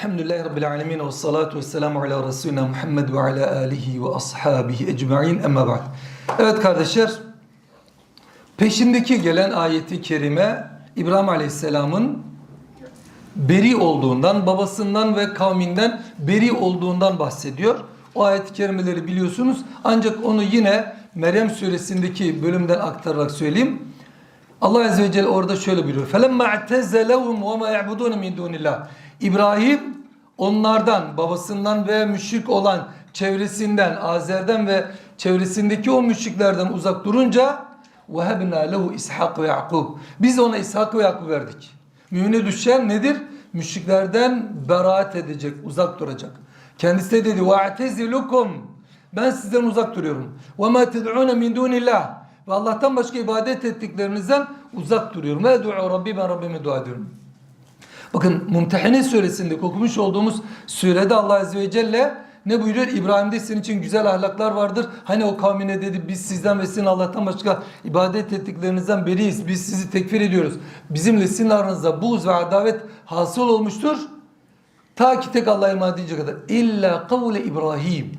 Elhamdülillahi Rabbil alemin ve salatu ve selamu ala Resulina Muhammed ve ala alihi ve ashabihi ecma'in emma ba'd. Evet kardeşler, peşindeki gelen ayeti kerime İbrahim Aleyhisselam'ın beri olduğundan, babasından ve kavminden beri olduğundan bahsediyor. O ayet-i kerimeleri biliyorsunuz. Ancak onu yine Meryem suresindeki bölümden aktararak söyleyeyim. Allah Azze ve Celle orada şöyle buyuruyor. فَلَمَّا اَعْتَزَلَهُمْ وَمَا يَعْبُدُونَ مِنْ دُونِ اللّٰهِ İbrahim onlardan, babasından ve müşrik olan çevresinden, Azer'den ve çevresindeki o müşriklerden uzak durunca وَهَبْنَا لَهُ İshak ve Yakub. Biz ona İshak ve Yakub verdik. Mümine düşen nedir? Müşriklerden beraat edecek, uzak duracak. Kendisi de dedi وَاَعْتَزِلُكُمْ Ben sizden uzak duruyorum. وَمَا تَدْعُونَ مِنْ دُونِ اللّٰهِ Ve Allah'tan başka ibadet ettiklerinizden uzak duruyorum. Ve du'u Rabbi ben Rabbime dua ediyorum. Bakın Mumtehine suresinde okumuş olduğumuz surede Allah Azze ve Celle ne buyuruyor? İbrahim'de senin için güzel ahlaklar vardır. Hani o kavmine dedi biz sizden ve sizin Allah'tan başka ibadet ettiklerinizden beriyiz. Biz sizi tekfir ediyoruz. Bizimle sizin aranızda buğz ve adavet hasıl olmuştur. Ta ki tek Allah'a iman edince kadar. İlla kavle İbrahim.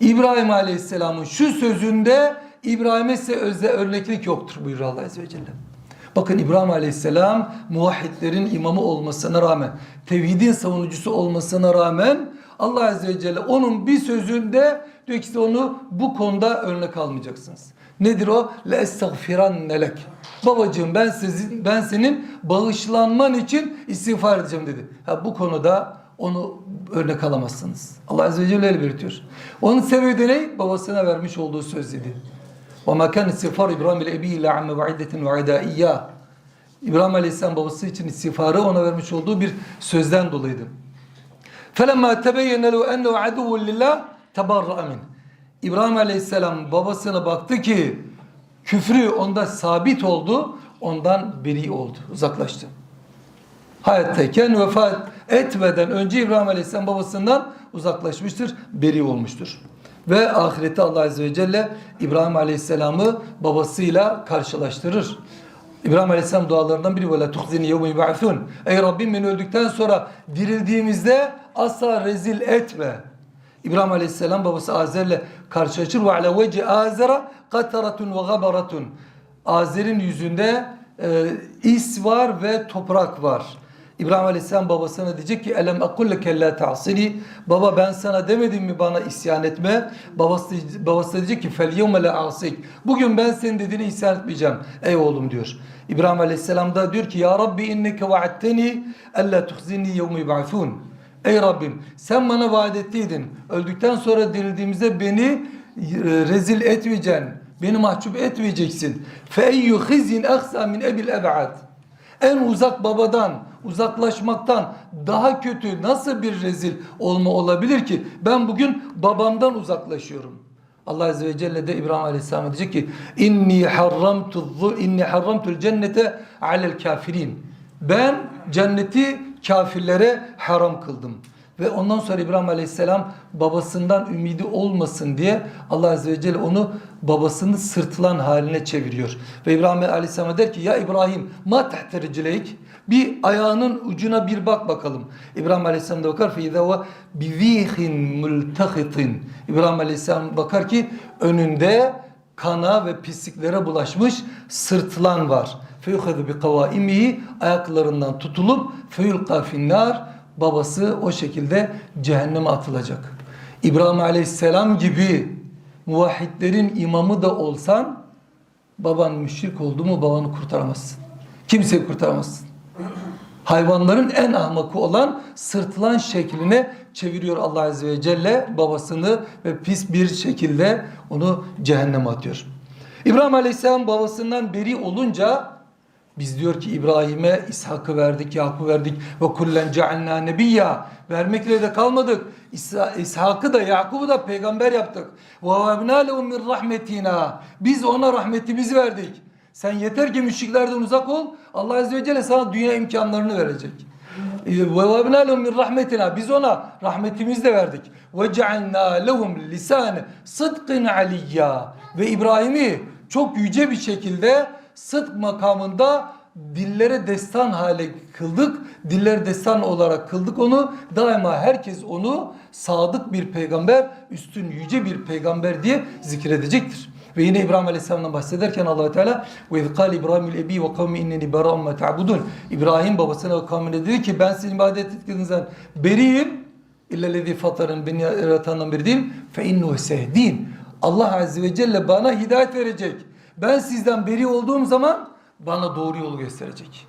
İbrahim Aleyhisselam'ın şu sözünde İbrahim'e ise özde örneklik yoktur buyuruyor Allah Azze ve Celle. Bakın İbrahim Aleyhisselam muvahhidlerin imamı olmasına rağmen, tevhidin savunucusu olmasına rağmen Allah Azze ve Celle onun bir sözünde diyor ki onu bu konuda örnek almayacaksınız. Nedir o? Le estagfirannelek. lek. Babacığım ben sizin ben senin bağışlanman için istiğfar edeceğim dedi. Ha bu konuda onu örnek alamazsınız. Allah Azze ve Celle öyle belirtiyor. Onun sebebi de ne? Babasına vermiş olduğu söz dedi. وَمَا كَانَ اسْتِغْفَارُ İbrahim ile ebihi illa amme va'idetin va'ida iyyâ. İbrahim Aleyhisselam babası için istiğfarı ona vermiş olduğu bir sözden dolayıydı. فَلَمَّا تَبَيَّنَ لَهُ اَنَّهُ عَدُوٌ لِلّٰهِ تَبَرَّأَ مِنْ İbrahim Aleyhisselam babasına baktı ki küfrü onda sabit oldu, ondan beri oldu, uzaklaştı. Hayattayken vefat etmeden önce İbrahim Aleyhisselam babasından uzaklaşmıştır, beri olmuştur. Ve ahirette Allah Azze ve Celle İbrahim Aleyhisselam'ı babasıyla karşılaştırır. İbrahim Aleyhisselam dualarından biri böyle tuhzini yevmi yub'athun. Ey Rabbim beni öldükten sonra dirildiğimizde asla rezil etme. İbrahim Aleyhisselam babası Azer'le karşılaşır. Ve ala veci Azer'a kataratun ve gabaratun. Azer'in yüzünde e, is var ve toprak var. İbrahim Aleyhisselam babasına diyecek ki elem akulleke la ta'sini? Baba ben sana demedim mi bana isyan etme? Babası, babası diyecek ki fel yevme la asik. Bugün ben senin dediğini isyan etmeyeceğim ey oğlum diyor. İbrahim Aleyhisselam da diyor ki ya Rabbi inneke vaadteni alla tuhzini yevme yub'athun. Ey Rabbim sen bana vaat ettiydin. Öldükten sonra dirildiğimizde beni e, rezil etmeyeceksin beni mahcup etmeyeceksin. Fe eyyü hizin aksa min ebil eb'ad en uzak babadan uzaklaşmaktan daha kötü nasıl bir rezil olma olabilir ki? Ben bugün babamdan uzaklaşıyorum. Allah Azze ve Celle de İbrahim Aleyhisselam'a diyecek ki inni harramtu inni harramtul cennete alel kafirin. Ben cenneti kafirlere haram kıldım. Ve ondan sonra İbrahim Aleyhisselam babasından ümidi olmasın diye Allah Azze ve Celle onu babasını sırtılan haline çeviriyor. Ve İbrahim Aleyhisselam der ki ya İbrahim ma tehtericileyk bir ayağının ucuna bir bak bakalım. İbrahim Aleyhisselam da bakar fe izâ bivihin multahitin. İbrahim Aleyhisselam bakar ki önünde kana ve pisliklere bulaşmış sırtılan var. Feyuhadu bi kavaimihi ayaklarından tutulup feyulka finnar Babası o şekilde cehenneme atılacak. İbrahim Aleyhisselam gibi muvahhidlerin imamı da olsan baban müşrik oldu mu babanı kurtaramazsın. Kimseyi kurtaramazsın hayvanların en ahmakı olan sırtılan şekline çeviriyor Allah Azze ve Celle babasını ve pis bir şekilde onu cehenneme atıyor. İbrahim Aleyhisselam babasından beri olunca biz diyor ki İbrahim'e İshak'ı verdik, Yakup'u verdik ve kullen cealna nebiyya vermekle de kalmadık. İshak'ı da Yakup'u da peygamber yaptık. Ve vebna lehum min rahmetina. Biz ona rahmetimizi verdik. Sen yeter ki müşriklerden uzak ol. Allah Azze ve Celle sana dünya imkanlarını verecek. Ve vebna lehum min rahmetina. Biz ona rahmetimizi de verdik. Ve cealna lehum lisane sıdkın aliyya. Ve İbrahim'i çok yüce bir şekilde sıdk makamında dillere destan hale kıldık. Diller destan olarak kıldık onu. Daima herkes onu sadık bir peygamber, üstün yüce bir peygamber diye zikredecektir. Ve yine İbrahim Aleyhisselam'dan bahsederken Allah Teala kâle İbrahimül ebi ve kavmi inneni berâ'un mâ ta'budun. İbrahim babasına ve kavmine dedi ki ben sizin ibadet ettiğinizden beriyim. İllellezî fatarın beni yaratandan beri değilim. İnnuhu sehdin. Allah Azze ve Celle bana hidayet verecek. Ben sizden beri olduğum zaman bana doğru yolu gösterecek.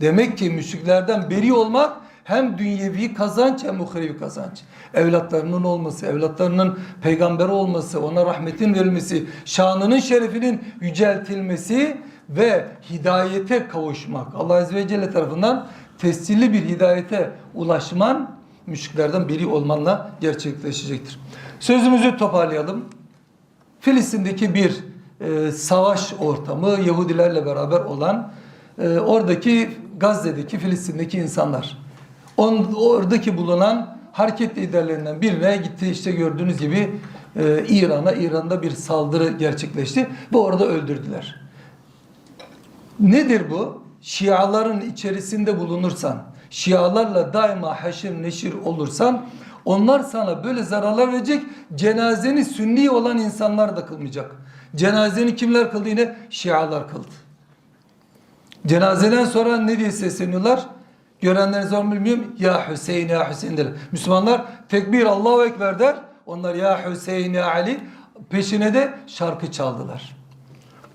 Demek ki müşriklerden beri olmak hem dünyevi kazanç hem uhrevi kazanç. Evlatlarının olması, evlatlarının peygamber olması, ona rahmetin verilmesi, şanının şerefinin yüceltilmesi ve hidayete kavuşmak. Allah Azze ve Celle tarafından tescilli bir hidayete ulaşman müşriklerden biri olmanla gerçekleşecektir. Sözümüzü toparlayalım. Filistin'deki bir e, savaş ortamı Yahudilerle beraber olan e, oradaki Gazze'deki Filistin'deki insanlar. On, oradaki bulunan hareket liderlerinden birine gitti işte gördüğünüz gibi e, İran'a İran'da bir saldırı gerçekleşti ve orada öldürdüler. Nedir bu? Şiaların içerisinde bulunursan, Şialarla daima haşir neşir olursan onlar sana böyle zararlar verecek. Cenazeni sünni olan insanlar da kılmayacak. Cenazeni kimler kıldı yine? Şialar kıldı. Cenazeden sonra ne diye sesleniyorlar? Görenleriniz var mı bilmiyorum. Ya Hüseyin ya Hüseyin derler. Müslümanlar tekbir Allahu Ekber der. Onlar ya Hüseyin ya Ali peşine de şarkı çaldılar.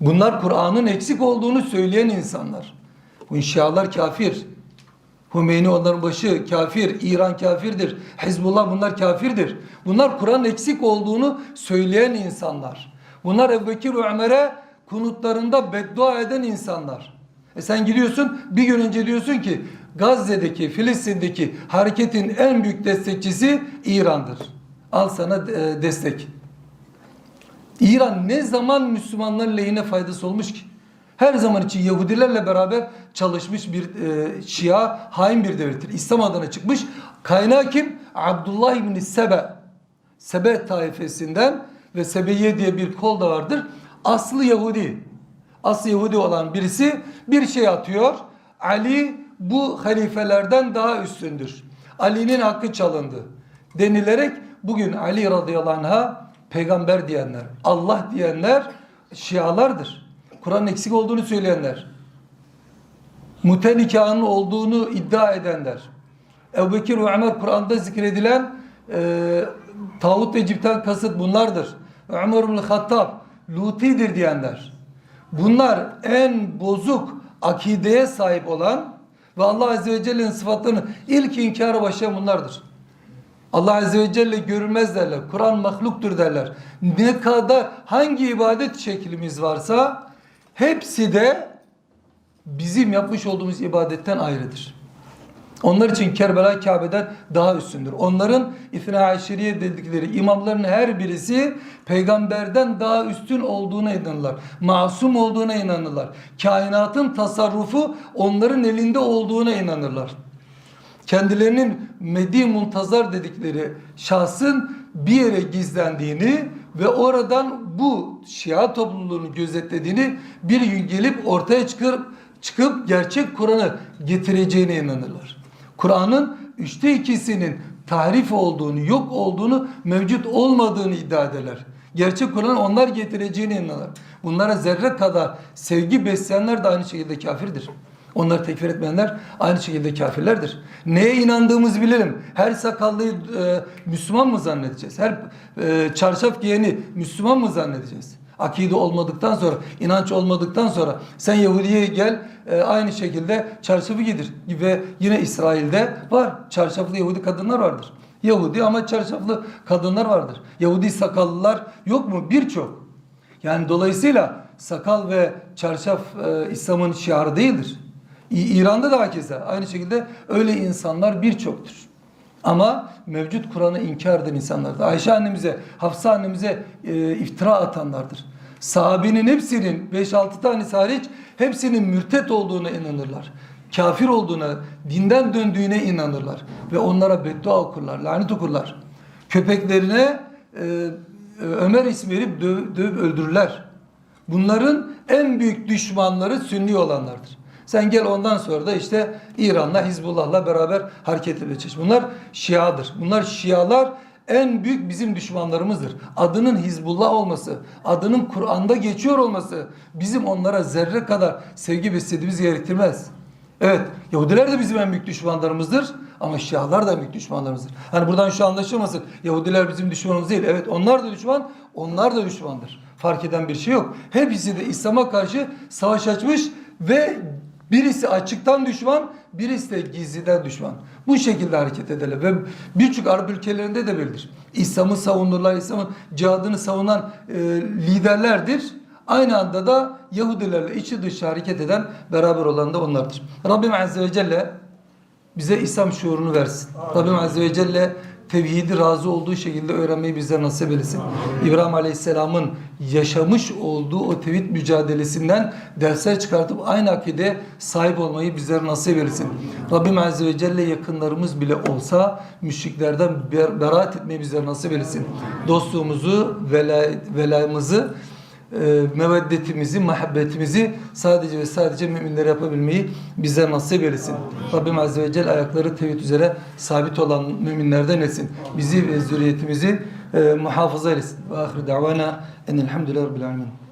Bunlar Kur'an'ın eksik olduğunu söyleyen insanlar. Bu Şialar kafir. Hümeyni onların başı kafir, İran kafirdir, Hizbullah bunlar kafirdir. Bunlar Kur'an'ın eksik olduğunu söyleyen insanlar. Bunlar Ebu Bekir Ömer'e kunutlarında beddua eden insanlar. E sen gidiyorsun bir gün önce diyorsun ki Gazze'deki, Filistin'deki hareketin en büyük destekçisi İran'dır. Al sana e, destek. İran ne zaman Müslümanların lehine faydası olmuş ki? Her zaman için Yahudilerle beraber çalışmış bir e, Şia hain bir devlettir. İslam adına çıkmış. Kaynağı kim? Abdullah İbni Sebe. Sebe taifesinden ve Sebeye diye bir kol da vardır. Aslı Yahudi. Aslı Yahudi olan birisi bir şey atıyor. Ali bu halifelerden daha üstündür. Ali'nin hakkı çalındı. Denilerek bugün Ali radıyallahu anh'a peygamber diyenler, Allah diyenler Şialardır. Kur'an'ın eksik olduğunu söyleyenler. Mute nikahının olduğunu iddia edenler. Ebu Bekir ve Ömer Kur'an'da zikredilen e, tağut ve cipten kasıt bunlardır. Ömer ibn Hattab Luti'dir diyenler. Bunlar en bozuk akideye sahip olan ve Allah Azze ve Celle'nin sıfatlarını ilk inkara başlayan bunlardır. Allah Azze ve Celle görünmez derler. Kur'an mahluktur derler. Ne kadar hangi ibadet şeklimiz varsa hepsi de bizim yapmış olduğumuz ibadetten ayrıdır. Onlar için Kerbela Kabe'den daha üstündür. Onların İfna Aşiriye dedikleri imamların her birisi peygamberden daha üstün olduğuna inanırlar. Masum olduğuna inanırlar. Kainatın tasarrufu onların elinde olduğuna inanırlar. Kendilerinin Medi Muntazar dedikleri şahsın bir yere gizlendiğini ve oradan bu Şia topluluğunu gözetlediğini bir gün gelip ortaya çıkıp çıkıp gerçek Kur'an'ı getireceğine inanırlar. Kur'an'ın üçte ikisinin tahrif olduğunu, yok olduğunu, mevcut olmadığını iddia ederler. Gerçek Kur'an'ı onlar getireceğine inanırlar. Bunlara zerre kadar sevgi besleyenler de aynı şekilde kafirdir. Onları tekfir etmeyenler aynı şekilde kafirlerdir. Neye inandığımızı bilelim. Her sakallıyı e, Müslüman mı zannedeceğiz? Her e, çarşaf giyeni Müslüman mı zannedeceğiz? Akide olmadıktan sonra, inanç olmadıktan sonra sen Yahudi'ye gel e, aynı şekilde çarşafı giydir. Ve yine İsrail'de var. Çarşaflı Yahudi kadınlar vardır. Yahudi ama çarşaflı kadınlar vardır. Yahudi sakallılar yok mu? Birçok. Yani dolayısıyla sakal ve çarşaf e, İslam'ın şiarı değildir. İran'da da hakeza aynı şekilde öyle insanlar birçoktur. Ama mevcut Kur'an'ı inkar eden insanlardır. Ayşe annemize, Hafsa annemize e, iftira atanlardır. Sahabenin hepsinin 5-6 tanesi hariç hepsinin mürtet olduğuna inanırlar. Kafir olduğuna, dinden döndüğüne inanırlar. Ve onlara beddua okurlar, lanet okurlar. Köpeklerine e, Ömer ismi verip döv, dövüp öldürürler. Bunların en büyük düşmanları sünni olanlardır. Sen gel ondan sonra da işte İran'la Hizbullah'la beraber hareket edeceğiz. Bunlar Şiadır. Bunlar Şialar en büyük bizim düşmanlarımızdır. Adının Hizbullah olması, adının Kur'an'da geçiyor olması bizim onlara zerre kadar sevgi beslediğimizi gerektirmez. Evet, Yahudiler de bizim en büyük düşmanlarımızdır ama Şialar da en büyük düşmanlarımızdır. Hani buradan şu anlaşılmasın. Yahudiler bizim düşmanımız değil. Evet, onlar da düşman, onlar da düşmandır. Fark eden bir şey yok. Hepsi de İslam'a karşı savaş açmış ve birisi açıktan düşman, birisi de gizliden düşman. Bu şekilde hareket edelim ve birçok Arap ülkelerinde de böyledir. İslam'ı savunurlar, İslam'ın cihadını savunan e, liderlerdir. Aynı anda da Yahudilerle içi dışı hareket eden beraber olan da onlardır. Rabbim Azze ve Celle bize İslam şuurunu versin. Rabbim Azze ve Celle tevhidi razı olduğu şekilde öğrenmeyi bizlere nasip etsin. İbrahim Aleyhisselam'ın yaşamış olduğu o tevhid mücadelesinden dersler çıkartıp aynı akide sahip olmayı bizlere nasip etsin. Rabbim Azze ve Celle yakınlarımız bile olsa müşriklerden ber- beraat etmeyi bizlere nasip etsin. Dostluğumuzu, velay, velayımızı meveddetimizi, muhabbetimizi sadece ve sadece müminlere yapabilmeyi bize nasip eylesin. Rabbim Azze ve Celle ayakları tevhid üzere sabit olan müminlerden etsin. Bizi ve zürriyetimizi e, muhafaza eylesin. Ve ahir davana enelhamdülillahi rabbil alemin.